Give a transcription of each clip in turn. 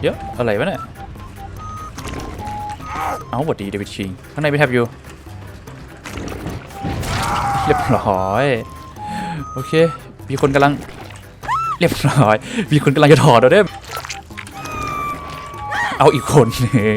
เดี๋ยวอะไรวะเนี่ย เอาบดดีเดวิดชิงข้างในไปแทบอยู่ เรียบร้อย โอเค มีคนกำลัง เรียบร้อย มีคนกำลังจะถอดเราได้เอาอีกคนหนึ่ง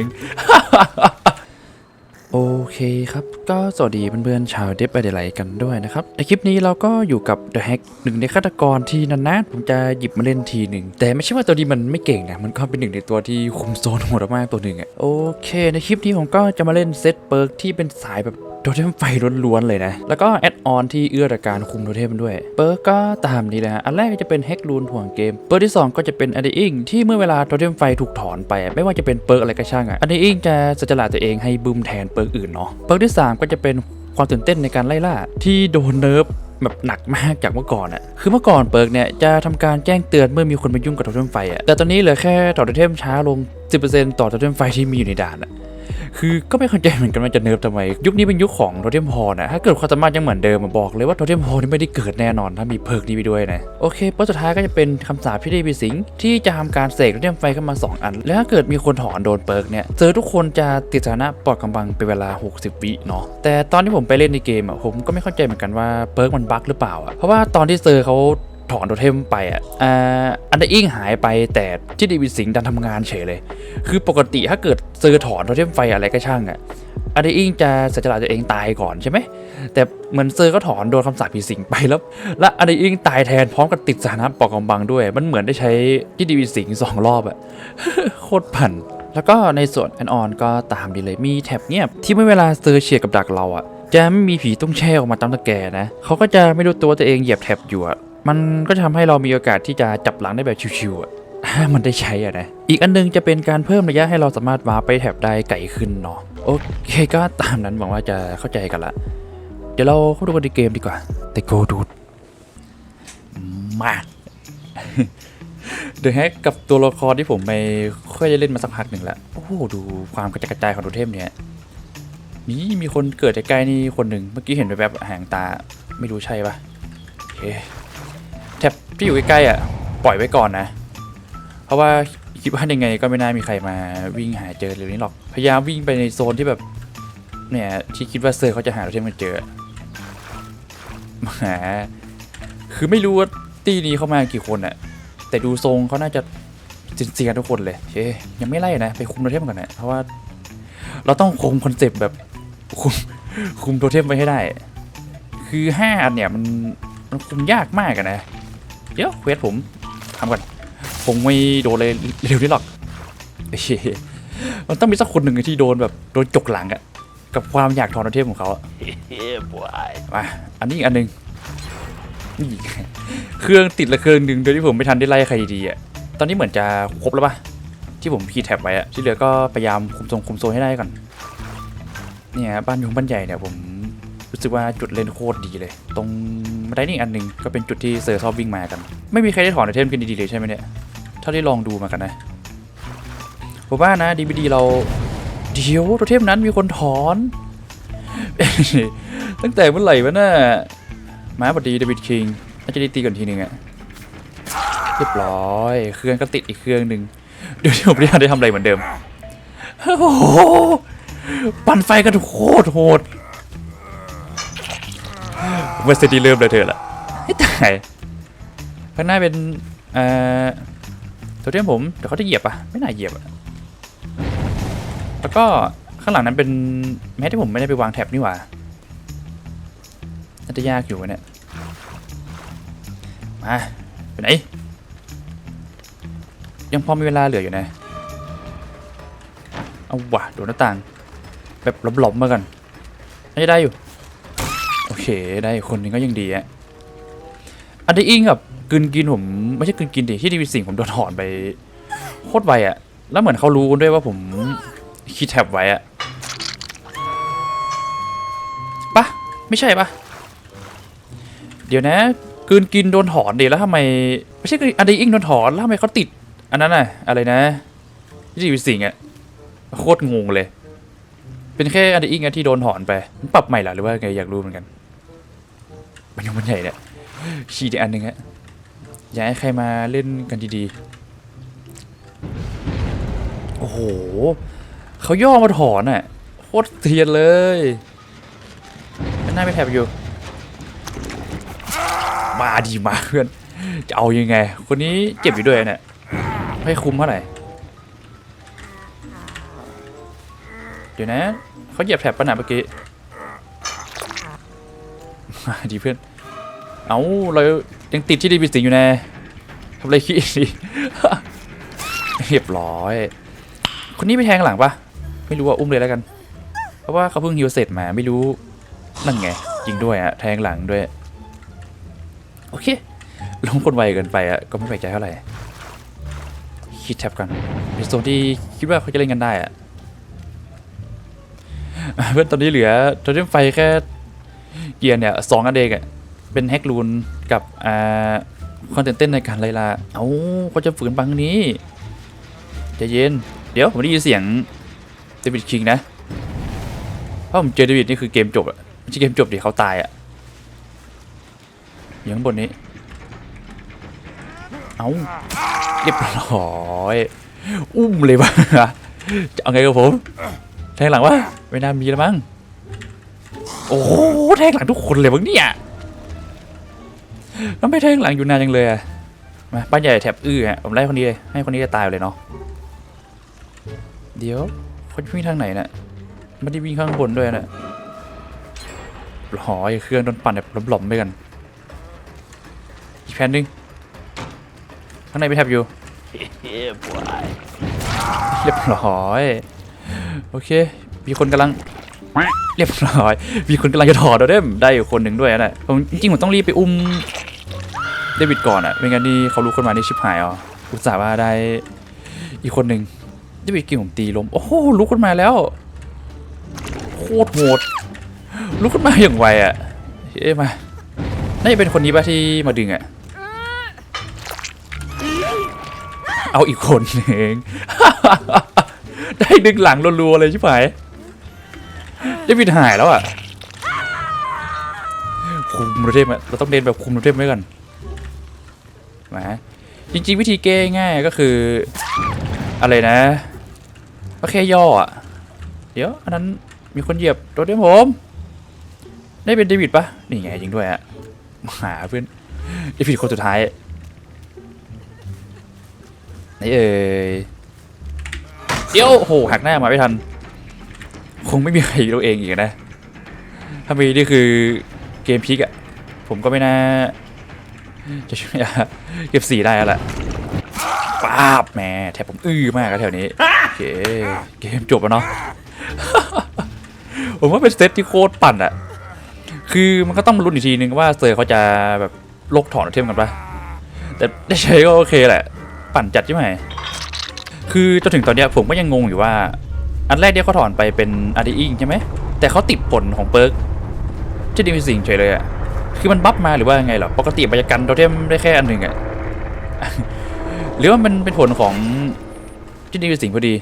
โอเคครับ ก็สวัสดีเพื่อนๆชาวเดฟไอเดไลกันด้วยนะครับ ในคลิปนี้เราก็อยู่กับ The Hack หนึ่งในฆาตกรที่นานๆผมจะหยิบมาเล่นทีหนึ่ง แต่ไม่ใช่ว่าตัวนี้มันไม่เก่งนะ มันก็เป็นหนึ่งในตัวที่คุมโซนโหดมากตัวหนึ่งอะโอเค ในคลิปนี้ผมก็จะมาเล่นเซตเปิร์กที่เป็นสายแบบโทเทมไฟล้วนๆเลยนะ แล้วก็แอดออนที่เอื้อต่อการคุมโทเทมด้วย เปิร์กก็ตามนี้นะอันแรกก็จะเป็นแฮกรูนห่วงเกม เปิร์กที่ 2 ก็จะเป็นอ d ดอิงที่เมื่อเวลาโทเทมไฟถูกถอนไป ไม่ว่าจะเป็นเปิร์กอะไรก็ช่างอะอ d ดอิงจะสัจลาตัวเองให้บึมแทนเปิร์กอื่นเนาะ เปิร์กที่ 3ก็จะเป็นความตื่นเต้นในการไล่ล่า ที่โดนเนิร์ฟแบบหนักมากจากเมื่อก่อนอะคือเมื่อก่อนเปิร์กเนี่ยจะทำการแจ้งเตือนเมื่อมีคนมายุ่งกับโทเทมไฟอะแต่ตอนนี้เหลือแค่ต่อโทเทมช้าลง 10%ต่อโทเทมไฟที่มีอยู่ในด่านอะ คือก็ไม่เข้าใจเหมือนกันว่าจะเนิร์ฟทำไม ยุคนี้เป็นยุคของโทเทมพอนะถ้าเกิดความสามารถยังเหมือนเดิมมาบอกเลยว่าโทเทมพอนี่ไม่ได้เกิดแน่นอนถ้ามีเพิร์กนี้ไปด้วยนะโอเคเปิดสุดท้ายก็จะเป็นคำสาปที่ได้ปีสิงที่จะทำการเสกโทเทมไฟขึ้นมา 2 อัน แล้วถ้าเกิดมีคนถอนโดนเปิร์กเนี่ยเจอทุกคนจะติดสถานะปลอดกำบังเป็นเวลา 60 วิเนาะแต่ตอนที่ผมไปเล่นในเกมอะผมก็ไม่เข้าใจเหมือนกันว่าเปิร์กมันบั๊กหรือเปล่าอะเพราะว่าตอนที่เซอร์เขา ถอนโทเทมไปอะอ่าอันเดอร์อิงหายไปแต่ที่ดีวิสิงดันทำงานเฉยเลย คือปกติถ้าเกิดเซอร์ถอนโทเทมไฟอะไรก็ช่างอะอันเดอร์อิงจะสัจจะตัวเองตายก่อนใช่ไหมแต่เหมือนเซอร์ก็ถอนโดนคำสาปผีสิงไปแล้วและอันเดอร์อิงตายแทนพร้อมกับติดสถานะปอกกำบังด้วย มันเหมือนได้ใช้ที่ดีวิสิงสองรอบอะโคตรปั่นแล้วก็ในส่วนแอนออนก็ตามดีเลยมีแท็บเงียบ ที่เมื่อเวลาเซอร์เฉียดกับดักเราอะจะไม่มีผีต้องแช่ออกมาตามตะแกนะเขาก็จะไม่รู้ตัวตัวเองเหยียบแท็บอยู่อะ มันก็จะทำให้เรามีโอกาสที่จะจับหลังได้แบบชิวๆอะถ้ามันได้ใช้อะนะ อีกอันนึงจะเป็นการเพิ่มระยะให้เราสามารถวาร์ปไปแท็บได้ไกลขึ้นเนาะ โอเคก็ตามนั้นหวังว่าจะเข้าใจกันละ เดี๋ยวเราเข้าดูกันในเกมดีกว่า แต่โกดูดมาเดอะแฮกกับตัวละครที่ผมไม่ค่อยได้เล่นมาสักพักหนึ่งแล้ว โอ้โหดูความกระจายของตัวเทมเนี่ยมีมีคนเกิดใกล้ๆนี่คนหนึ่งเมื่อกี้เห็นแบบๆห่างตาไม่รู้ใช่ปะโอเค ที่อยู่ใกล้ๆอะ ปล่อยไว้ก่อนนะ เพราะว่าคิดว่ายังไงก็ไม่น่ามีใครมาวิ่งหาเจอเร็วนี้หรอก พยายามวิ่งไปในโซนที่แบบ เนี่ย ที่คิดว่าเซอร์เขาจะหาเราเทมันเจอหาคือไม่รู้ว่าตีนี้เข้ามากี่คนอะแต่ดูทรงเขาน่าจะเซียทุกคนเลยเคยังไม่ไล่นะ ไปคุมโทเทมก่อนนะเพราะว่าเราต้องคงคอนเซปต์แบบคุมคุมโทเทมไว้ให้ได้ คือห้าอันเนี่ยมันมันคุมยากมากอะนะ ดี๋ยวเควสผมทำก่อนคงไม่โดนเลยเร็วนี้หรอกเอ้ยมันต้องมีสักคนหนึ่งที่โดนแบบโดนจกหลังอะกับความอยากถอนโทเทมของเขาอะ Yeah, boy. มาอันนี้อีกอันหนึ่งนี่เครื่องติดละเครื่องหนึ่งโดยที่ผมไม่ทันได้ไล่ใครดีๆอะตอนนี้เหมือนจะครบแล้วปะที่ผมคีย์แท็บไว้อะที่เหลือก็พยายามคุมทรงคุมโซนให้ได้ก่อนเนี่ยบ้านยงบ้านใหญ่เนี่ยผมรู้สึกว่าจุดเล่นโคตรดีเลย ตรงบัน ไดนี่อันหนึ่งก็เป็นจุดที่เซอร์ชอบวิ่งมากัน ไม่มีใครได้ถอนโทเทมกันดีๆเลยใช่ไหมเนี่ยเท่าที่ลองดูมากันนะผมว่านะดีบีดีเราเดี๋ยวโทเทมนั้นมีคนถอน ตั้งแต่เมื่อไหร่วะน่ะมาบดีเดวิดคิงน่าจะได้ตีก่อนทีหนึ่งอะเรียบร้อย เครื่องก็ติดอีกเครื่องหนึ่งเดี๋ยวผมไม่ได้ทำอะไรเหมือนเดิมโอ้โหปั่นไฟกันโคตรโหด เมื่อสตีเริ่มเลยเถอละตายข้างหน้าเป็นเอ่อโทเทมผมเดี๋ยวเขาจะเหยียบปะไม่น่าเหยียบอะแล้วก็ข้างหลังนั้นเป็นแม้ที่ผมไม่ได้ไปวางแท็บนี่หว่าน่าจะยากอยู่เนี่ยมาไปไหนยังพอมีเวลาเหลืออยู่นะ เอาว่ะโดนหน้าต่าง แบบหลบๆมากันน่าจะได้อยู่ เค ได้คนนึงก็ยังดีอะอันนี้อิงกับกลืนกินผมไม่ใช่กลืนกินดิที่ดีวิสิงผมโดนถอนไปโคตรไวอะแล้วเหมือนเขารู้ด้วยว่าผมคีย์แท็บไว้อะปะไม่ใช่ปะเดี๋ยวนะกลืนกินโดนถอนดิแล้วทำไมไม่ใช่อันนี้อิงโดนถอนแล้วทำไมเขาติด อันนั้นน่ะอะไรนะที่ดีวิสิงอะโคตรงงเลย เป็นแค่อันนี้อิงอะที่โดนถอนไปมันปรับใหม่หรอหรือว่าไงอยากรู้เหมือนกัน มันยังมันใหญ่เนี่ยฉีดอีกอันหนึ่งฮะอยากให้ใครมาเล่นกันดีๆ โอ้โหเขาย่อมาถอนอะโคตรเทียนเลยหน้าไม่แถบอยู่ มาดีมาเพื่อน จะเอายังไง คนนี้เจ็บอยู่ด้วยเนี่ยให้คุ้มเท่าไหร่เดี๋ยวนะเขาเหยียบแถบปะหนาเมื่อกี้ มาดีเพื่อน เอาเรายังติดที่ดีบิสติอยู่แน่ทำอะไรขี้ดิเรียบร้อย คนนี้ไปแทงหลังปะไม่รู้ว่าอุ้มเลยแล้วกัน เพราะว่าเขาเพิ่งฮิวเสร็จมาไม่รู้นั่นไงจริงด้วยอะแทงหลังด้วย โอเคลงคนไวเกินไปอะก็ไม่แปลกใจเท่าไหร่คิดแท็บกันเป็นโซนที่คิดว่าเขาจะเล่นกันได้อะเพื่อนตอนนี้เหลือโทเทมไฟแค่ เกียร์เนี่ยสองอันเองอะเป็นแฮกลูนกับอ่าความตื่นเต้นในการไล่ล่าเอ้าเขาจะฝืนบังนี้ใจเย็น เดี๋ยวผมได้ยินเสียงเดวิดคิงนะถ้าผมเจอเดวิดนี่คือเกมจบอะไม่ใช่เกมจบดิเขาตายอะอยู่ข้างบนนี้ เอาเรียบร้อย อุ้มเลยวะจะเอาไงกับผม แทงหลังวะไม่น่ามีแล้วมั้ง โอ้โหแทงหลังทุกคนเลยมั้งเนี่ยแล้วไม่แทงหลังอยู่นานจังเลยอะมาป้านใหญ่แถบอื้อฮะผมไล่คนนี้เลยให้คนนี้จะตายไปเลยเนาะเดี๋ยวเขาจะวิ่งทางไหนน่ะไม่ได้วิ่งข้างบนด้วยน่ะหอยเครื่องโดนปั่นแบบหล่อมๆไปกันอีกแผ่นหนึงข้างในไปแทบอยู่เรียบร้อย โอเค มีคนกำลัง เรียบร้อย มีคนกำลังจะถอดโดเดมได้อยู่คนหนึ่งด้วยนะผมจริงๆผมต้องรีบไปอุ้มเดวิดก่อนอะไม่งั้นนี่เขารู้คนมานี่ชิบหายอะอุตส่าห์ว่าได้อีกคนหนึ่งเดวิดกิ่งผมตีล้มโอ้โหลุกขึ้นมาแล้ว โคตรโหดลุกขึ้นมาอย่างไวอะเอ๊ะมาน่าจะเป็นคนนี้ป่ะที่มาดึงอะเอาอีกคนหนึ่งได้ดึงหลังรัวๆเลยชิบหาย เดวิดหายแล้วอะ คุมโรเทมอะเราต้องเดินแบบคุมโรเทมไว้ก่อนมาจริงๆ วิธีแก้ง่ายก็คือ อะไรนะก็แค่ย่ออะ เดี๋ยว อันนั้นมีคนเหยียบโรเทมผม ได้เป็นเดวิดปะนี่ไงจริงด้วยอะหาเพื่อนเดวิดคนสุดท้ายไหนเอ่ยเดี๋ยวโหหักหน้ามาไม่ทัน คงไม่มีใครรู้เองอีกนะ ถ้ามีนี่คือเกมพิกอะผมก็ไม่น่า จะช่วยเก็บสีได้แล้วแหละป้าบแหมแถบผมอื้อมากะแถวนี้โอเคเกมจบแล้วเนาะผมว่าเป็นเซตที่โคตรปั่นอะคือมันก็ต้องมาลุ้นอีกทีนึงว่าเซอร์เขาจะแบบลกถอนเทมกันปะแต่ได้ใช้ก็โอเคแหละ ปั่นจัดใช่ไหมคือจนถึงตอนเนี้ยผมก็ยังงงอยู่ว่า อันแรกที่เขาถอนไปเป็นอาร์ดิอิงใช่ไหม แต่เขาติดผลของเปิร์กที่ดีมีสิ่งเฉยเลยอะคือมันบัฟมาหรือว่าไงเหรอ ปกติมันจะกันโทเทมได้แค่อันหนึ่งอะหรือว่ามันเป็นผลของที่ดีมีสิ่งพอดี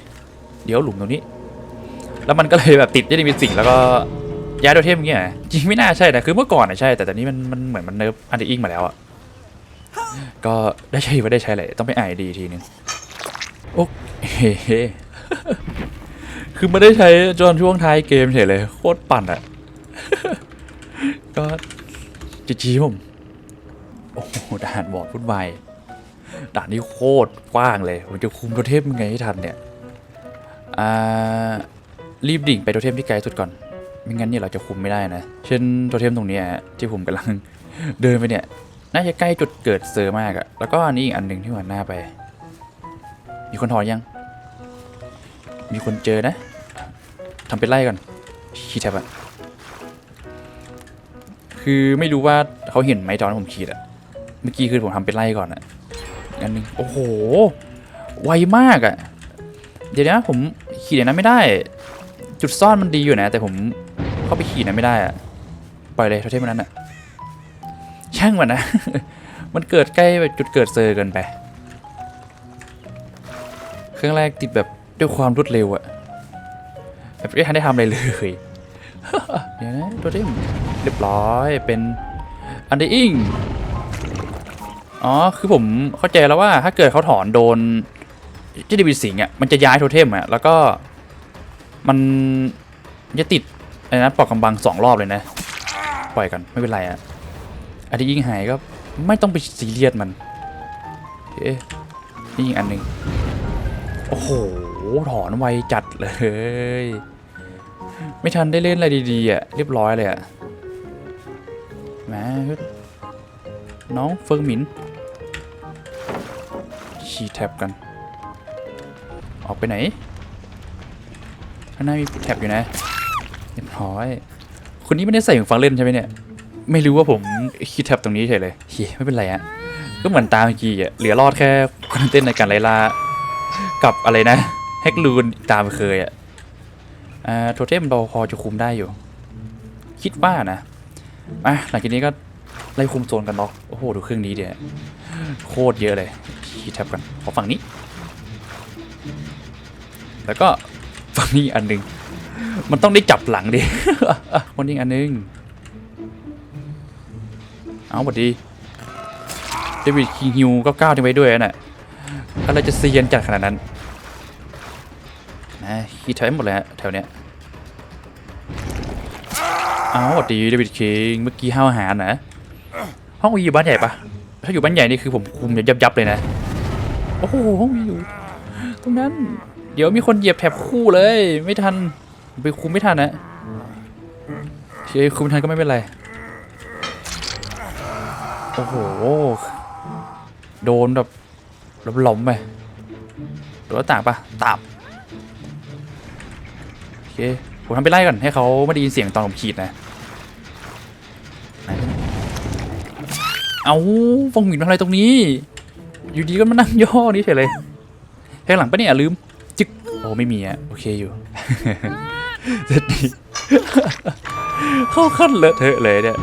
เดี๋ยวหลุมตรงนี้ แล้วมันก็เลยแบบติดที่ดีมีสิ่งแล้วก็ย้ายโทเทมเงี้ยจริงไม่น่าใช่นะคือเมื่อก่อนอะใช่ แต่ตอนนี้มันมันเหมือนมันเนิร์ฟอาร์ดิอิงมาแล้วอะก็ได้ใช้ไม่ได้ใช้เลยต้องไปอ่านดีอีกทีนึงโอเค คือไม่ได้ใช้จนช่วงท้ายเกมเฉยเลย โคตรปั่นอะก็จีจีผม โอ้โหด่านบอดพุ่นวด่านนี้โคตรกว้างเลยผมจะคุมโทเทมยังไงให้ทันเนี่ย อ่า รีบดิ่งไปโทเทมที่ไกลสุดก่อน ไม่งั้นเนี่ยเราจะคุมไม่ได้นะ เช่นโทเทมตรงนี้ที่ผมกำลังเดินไปเนี่ย น่าจะใกล้จุดเกิดเซอร์มากอะแล้วก็อันนี้อีกอันหนึ่งที่หันหน้าไป มีคนถอนยัง มีคนเจอนะทำเป็นไล่ก่อนขีดแท็บอะคือไม่รู้ว่าเขาเห็นไหมตอนผมขีดอะเมื่อกี้คือผมทำเป็นไล่ก่อนอะอันหนึงโอ้โห ไวมากอะเดี๋ยวนะผมขีดอย่างนั้นไม่ได้ จุดซ่อนมันดีอยู่นะ แต่ผมเข้าไปขีดนั้นไม่ได้อะปล่อยเลยเท่าที่มันนั้นอะช่างมันนะ มันเกิดใกล้แบบจุดเกิดเซอร์เกินไป เครื่องแรกติดแบบ ด้วยความรวดเร็วอะแบบไม่ทันได้ทำอะไรเลยเดี๋ยวนะตัวเทมเรียบร้อยเป็นอันเดอิงอ๋อ คือผมเข้าใจแล้วว่าถ้าเกิดเขาถอนโดนที่เดวิสิงอะมันจะย้ายโทเทมอะแล้วก็มันจะติดอะไรนะปอกกำบังสองรอบเลยนะ ปล่อยกันไม่เป็นไรอะอันที่ยิงหายก็ไม่ต้องไปซีเรียสมันเอ๊ะนี่ยิงอันหนึ่งโอ้โห ถอนไวจัดเลย ไม่ทันได้เล่นอะไรดีๆอะเรียบร้อยเลยอะมาน้องเฟิงหมินชีแท็บกัน ออกไปไหน ข้างหน้ามีแท็บอยู่นะเรียบร้อยคนนี้ไม่ได้ใส่หูฟังเล่นใช่ไหมเนี่ย ไม่รู้ว่าผมคิดแท็บตรงนี้เฉยเลยเฮ้ยไม่เป็นไรอะก็เหมือนตามเมื่อกี้อะเหลือรอดแค่คนเต้นในการไล่ล่ากับอะไรนะ แฮกลูนตามเคยอะอ่าโทเทมเราพอจะคุมได้อยู่ คิดว่านะอะหลังจากนี้ก็ไล่คุมโซนกันล็อกโอ้โห ดูเครื่องนี้เดี๋ยวโคตรเยอะเลยคิดแท็บกันขอฝั่งนี้ แล้วก็ฝั่งนี้อันหนึ่งมันต้องได้จับหลังดิคนนี้อันหนึง เอาหมดดีเดวิดคิงฮิวก็ก้าวทิ้งไว้ด้วยน่ะอะไรจะเซียนจัดขนาดนั้น คีแถวหมดเลยฮะแถวเนี้ยเอาดีเดวิดคิงเมื่อกี้ห้าวหารนะห้องวีอยู่บ้านใหญ่ปะถ้าอยู่บ้านใหญ่นี่คือผมคุมยับยับเลยนะโอ้โหห้องวีอยู่ตรงนั้น เดี๋ยวมีคนเหยียบแถบคู่เลย ไม่ทันไปคุมไม่ทันนะเชื่อคุมทันก็ไม่เป็นไรโอ้โหโดนแบบหล้มๆไปโดนหน้าต่างปะตับโอ เคผมทำไปไล่ก่อนให้เขาไม่ได้ยินเสียงตอนผมขีดนะ เอาฟงหมินทำอะไรตรงนี้ อยู่ดีก็มานั่งย่อนี่เฉยเลยแทงหลังปะเนี่ยลืม จึกโอ้ไม่มีอะโอเคอยู่เสร็จดีเข้าขั้นเลอะเทอะเลยเนี่ย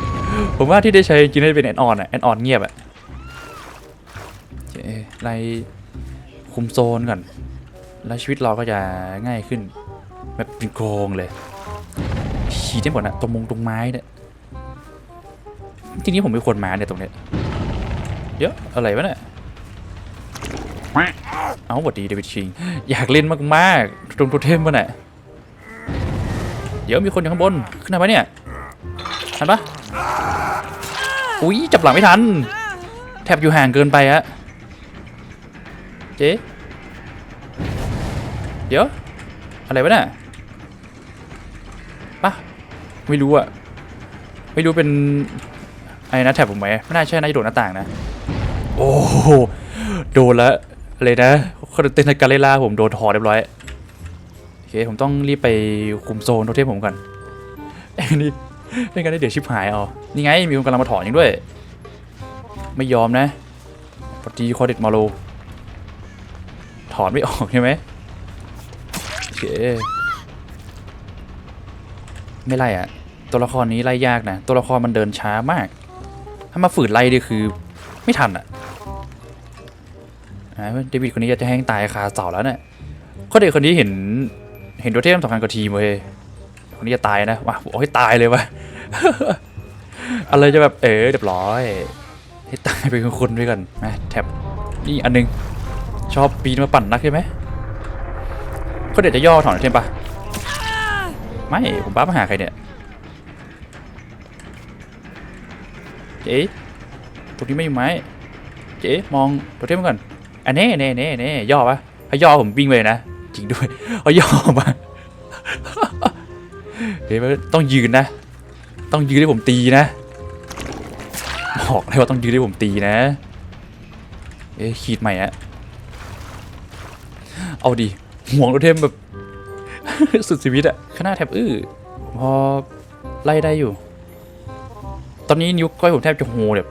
ผมว่าที่ได้ใช้จิ้น่าจะเป็นแอนออนอะแอนออนเงียบอะอเคไล่คุมโซนก่อน แล้วชีวิตเราก็จะง่ายขึ้น แบบเป็นโกงเลยฉีดได้หมดนะตรงมงตรงไม้เนี่ยทีนี้ผมไม่ควรมาเนี่ยตรงเนี้ยเยอะอะไรวะเนี่ยเอาหวัดดีเดวิดชิง อยากเล่นมากๆ ตรงโทเทมมันน่ะเดี๋ยวมีคนอยู่ข้างบน ขึ้นมาปะเนี่ยทันปะอุ้ยจับหลังไม่ทัน แทบอยู่ห่างเกินไปอะเจ๊เดี๋ยว อะไรวะเนี่ยปะ ไม่รู้อะไม่รู้เป็นอะไรนะแถบผมไหมไม่น่าใช่น่าจะโดดหน้าต่างนะ โอ้โหโดนแล้วอะไรนะคนเต้นในการเล่นล่าผมโดนถอดเรียบร้อยโอเคผมต้องรีบไปคุมโซนโทเทมผมก่อนไอ้นี่ไม่งั้นเดี๋ยวชิบหายเอานี่ไงมีคนกำลังมาถอนยังด้วย ไม่ยอมนะปฏิคอเด็ดมาโลถอนไม่ออกใช่ไหมโอเค ไม่ไล่อะตัวละครนี้ไล่ยากนะ ตัวละครมันเดินช้ามาก ถ้ามาฝืนไล่ดิคือ ไม่ทันอะเดวิดคนนี้จะแห้งตายคาเสาแล้วเนี่ยข้อเด็กคนนี้เห็นเห็นตัวเทพสำคัญกับทีมเว้ยคนนี้จะตายนะว่ะบอกให้ตายเลยวะอะไรจะแบบเออเรียบร้อย ให้ตายไปกับคนด้วยกันนะแท็บนี่อันหนึงชอบปีนมาปั่นนักใช่ไหมก็เดี๋ยวจะย่อถอนเทมปะ ไม่ ผมบ้ามาหาใครเนี่ยเจ๊ตรงนี้ไม่มีไม้เจ๊มองตัวเทมก่อนอันนี้เน่เน่เน่ย่อปะถ้าย่อผมวิ่งไปเลยนะจริงด้วยเอาย่อมาเดี๋ยวต้องยืนนะ ต้องยืนให้ผมตีนะบอกเลยว่าต้องยืนให้ผมตีนะเอ๊ะขีดใหม่อะเอาดิห่วงโทเทมแบบ สุดชีวิตอะขนาดแทบอื้อพอไล่ได้อยู่ ตอนนี้นิ้วก้อยผมแทบจะโหแบบ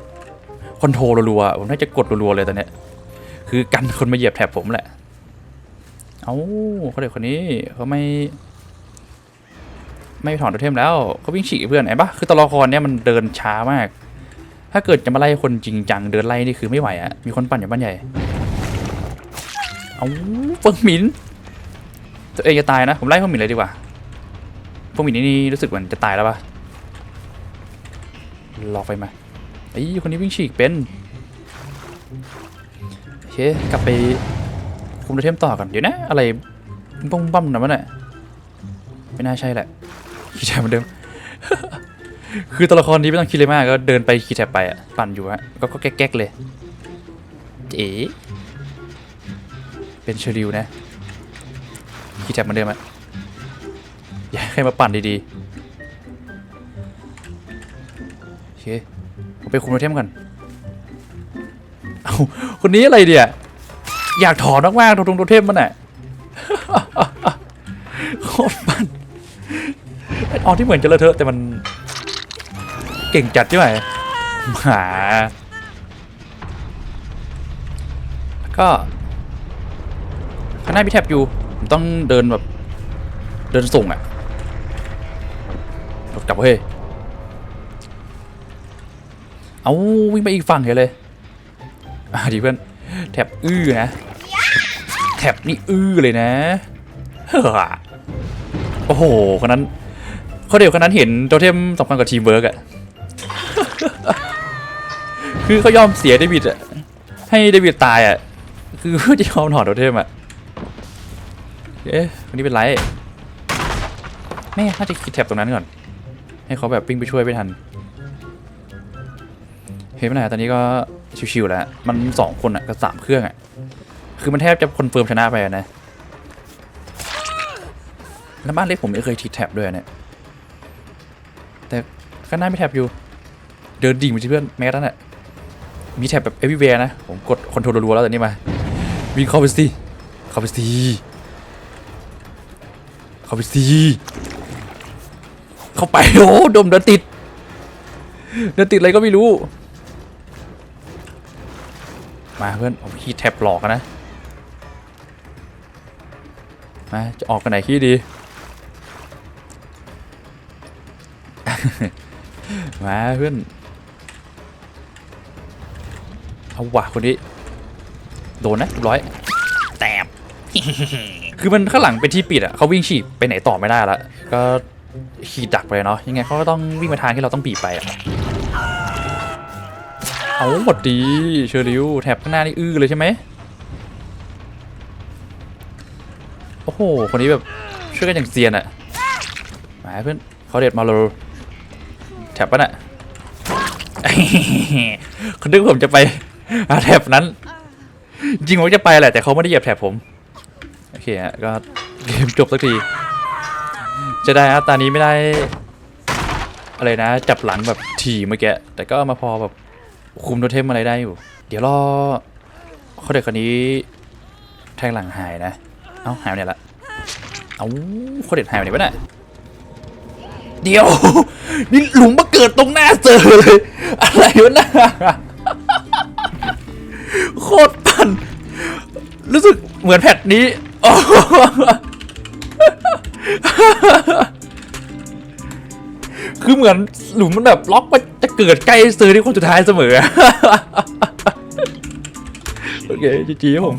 คอนโทรลรัวๆผมแทบจะกดรัวๆเลยตอนเนี้ยคือกันคนมาเหยียบแถบผมแหละ เอาเขาเด็กคนนี้เขาไม่ ไม่ถอนโทเทมแล้วก็วิ่งฉีกเพื่อนไอ้ปะคือตัวละครเนี้ยมันเดินช้ามาก ถ้าเกิดจะมาไล่คนจริงจังเดินไล่นี่คือไม่ไหวอะมีคนปั่นอยู่บ้านใหญ่ เอาเฟิงหมิน ตัวเองจะตายนะ ผมไล่เฟิงหมินเลยดีกว่าเฟิงหมินนี่รู้สึกเหมือนจะตายแล้วปะรอกไฟมาไอ้คนนี้วิ่งฉีกเป็นโอเคกลับไปคุมโทเทมต่อก่อนเดี๋ยวนะ อะไรบ้มบ้มนะมันน่ะไม่น่าใช่แหละคีย์แท็บเหมือนเดิม คือตัวละครนี้ไม่ต้องคิดเลยมากก็เดินไปคีย์แท็บไปอะปั่นอยู่ฮะก็ก็แก๊กๆเลยเอ๋เป็นเชอริวนะ คีย์แท็บเหมือนเดิมอะอย่าให้มาปั่นดีๆ โอเค ผมไปคุมโทเทมก่อน เอาคนนี้อะไรเดียอยากถอนมากๆโทงโทเทมมันอะโคตรปั่นออนที่เหมือนจะเลอะเทอะแต่มันเก่งจัดใช่ไหมหมาก็ข้างหน้ามีแท็บอยู่ ต้องเดินแบบ เดินส่งอะรถกลับเฮ้ยเอาวิ่งไปอีกฝั่งเฉยเลยอะดีเพื่อนแท็บอื้อนะแท็บนี่อื้อเลยนะเฮ้อโอ้โหคนนั้นเขาเดี๋ยวคนนั้นเห็นโทเทมสำคัญกับทีมเวิร์กอะคือเขายอมเสียเดวิดอะให้เดวิดตายอะคือเพื่อจะยอมถอดโทเทมอะ เอ๊ะคนนี้เป็นไรแม่น่าจะคิดแท็บตรงนั้นก่อน ให้เขาแบบวิ่งไปช่วยไม่ทัน เฮ้ยไม่เป็นไรตอนนี้ก็ชิวๆแล้ว มันสองคนอะกับสามเครื่องอะคือมันแทบจะคอนเฟิร์มชนะไปนะแล้วบ้านเล็กผมไม่เคยทีแท็บด้วยเนี่ย แต่ก็น่าไม่แท็บอยู่ เดินดิ่งไปที่เพื่อนแม้นั่นแหละมีแท็บแบบ everywhere นะ ผมกดคอนโทรลรัวแล้วตอนนี้มาวิ่งเข้าไปสิเข้าไปสิาไปสิเข้าไปโอ้ดมเดินติดเดินติดอะไรก็ไม่รู้ มาเพื่อนผมขี่แท็บหลอกนะมาจะออกกันไหนขี้ดี มาเพื่อนเอาว่ะคนนี้ โดนนะร้อยแตบ คือมันข้างหลังเป็นที่ปิดอะเขาวิ่งฉีกไปไหนต่อไม่ได้ละก็ขี่ดักไปเนาะยังไงเขาก็ต้องวิ่งมาทางที่เราต้องบีบไปอะเอาหมดดีเชอริวแถบข้างหน้านี่อื้อเลยใช่ไหมโอ้โห คนนี้แบบช่วยกันอย่างเซียนอะมาเพื่อนเขาเด็ดมาเลยแถบปะน่ะคนนึกผมจะไปแถบนั้น จริงผมจะไปแหละแต่เขาไม่ได้เหยียบแถบผม เคฮะก็เกมจบสักที จะได้ครับตอนนี้ไม่ได้ อะไรนะ จับหลังแบบถี่เมื่อกี้แต่ก็มาพอแบบคุมโทเทมอะไรได้อยู่ เดี๋ยวรอเขาเด็กคนนี้แทงหลังหายนะ เอ้าหายไปไหนละ เอ้าเขาเด็กหายไปไหนวะเนี่ยเดี๋ยว นี่หลุมมาเกิดตรงหน้าเจอเลย อะไรวะน่ะโคตรปั่นรู้สึก เหมือนแพทนี้โอ้คือเหมือนหลุมมันแบบล็อกมันจะเกิดใกล้ซื้อที่คนสุดท้ายเสมอ โอเคจีจีผม